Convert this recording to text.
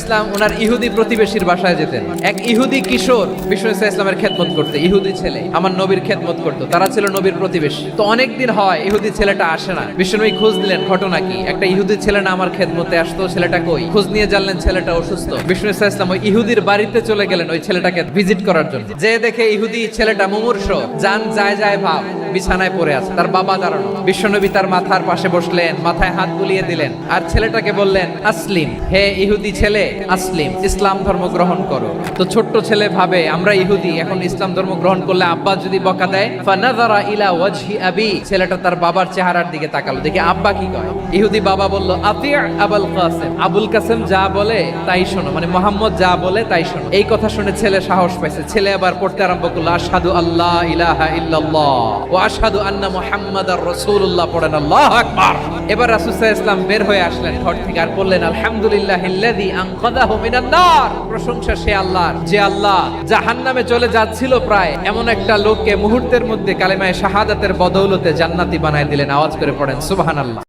ইসলাম, ওনার ইহুদি প্রতিবেশীর বাসায় যেতেন। এক ইহুদি কিশোর ইসলামের খেদমত করতে, ইহুদি ছেলে, আমার নবীর খেদমত করতো। তারা ছিল নবীর প্রতিবেশী। তো অনেক দিন হয়, ইহুদি ছেলেটা আসে না। বিষ্ণুনবী খোঁজ দিলেন ঘটনা কি? একটা ইহুদি ছেলে না আমার খেদমতে আসতো, ছেলেটা কই? খোঁজ নিয়ে জানলেন ছেলেটা অসুস্থ। বিষ্ণু ইসা ইসলাম ওই ইহুদির বাড়িতে চলে গেলেন ওই ছেলেটাকে ভিজিট করার জন্য। যে দেখে ইহুদি ছেলেটা মুমূর্ষ, যান, যায় যায়, ভাব। বিছানায় পড়ে আছে। তার বাবা দাঁড়ানো। বিশ্বনবী তার মাথার পাশে বসলেন, মাথায় হাত বুলিয়ে দিলেন আর ছেলেটাকে বললেন, আসলিম। হে ইহুদি ছেলে, আসলিম। ইসলাম ধর্ম গ্রহণ করো। তো ছোট্ট ছেলে ভাবে, আমরা ইহুদি, এখন ইসলাম ধর্ম গ্রহণ করলে আব্বা যদি বকা দেয়, ফানাযারা ইলা ওয়াজহি আবি। ছেলেটা তার বাবার চেহারার দিকে তাকালো। দেখি আব্বা কি কয়? ইহুদি বাবা বলল, আতি আবুল কাসেম। আবুল কাসেম যা বলে, তাই শোনো। মানে মোহাম্মদ যা বলে, তাই শোনো। এই কথা শুনে ছেলে সাহস পাইছে। ছেলে আবার পড়তে আরম্ভ করল, আশহাদু আল্লাহ ইলাহা ইল্লাল্লাহ। আন্না মুহাম্মাদার রসুল্লাহ পড়েন আল্লাহ আকবার। এবার রাসুসা ইসলাম বের হয়ে আসলেন, ঘর থেকে আর বললেন, আলহামদুলিল্লাহ হিল্লাদি মিনান্নার প্রশংসা সে যে আল্লাহ চলে যাচ্ছিল প্রায়, এমন একটা লোককে মুহূর্তের মধ্যে কালেমায় শাহাদাতের বদৌলতে জান্নাতি বানায় দিলেন। আওয়াজ করে পড়েন, সুবহানাল্লাহ।